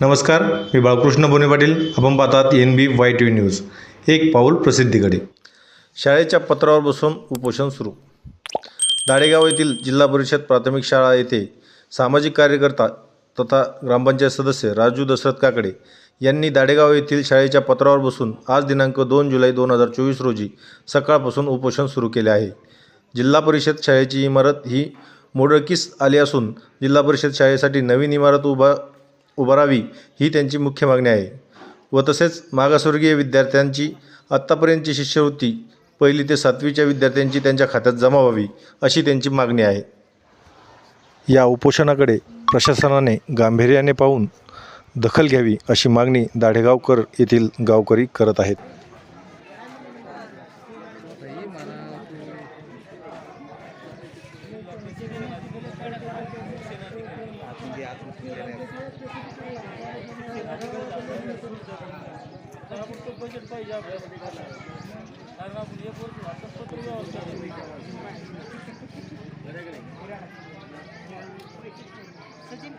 नमस्कार मी बाळकृष्ण बोने पाटील. आपण पाहतात N B Y T V news एक पाऊल प्रसिद्धीकडे शाळेच्या पत्रावर बसून उपोषण सुरू. दाडेगाव येथील जिल्हा परिषद प्राथमिक शाळा येथे सामाजिक कार्यकर्ता तथा ग्रामपंचायत सदस्य राजू दशरथ काकडे यांनी दाडेगाव येथील शाळेच्या पत्रावर बसून आज दिनांक दोन जुलै दोन हजार चोवीस रोजी सकाळपासून उपोषण सुरू केले आहे. जिल्हा परिषद शाळेची इमारत ही मोडकीस आली असून जिल्हा परिषद शाळेसाठी नवीन इमारत उभा उभारावी ही त्यांची मुख्य मागणी आहे. व तसेच मागासवर्गीय विद्यार्थ्यांची आत्तापर्यंतची शिष्यवृत्ती पहिली ते सातवीच्या विद्यार्थ्यांची त्यांच्या खात्यात जमा व्हावी अशी त्यांची मागणी आहे. या उपोषणाकडे प्रशासनाने गांभीर्याने पाहून दखल घ्यावी अशी मागणी दाढेगावकर येथील गावकरी करत आहेत. सचिन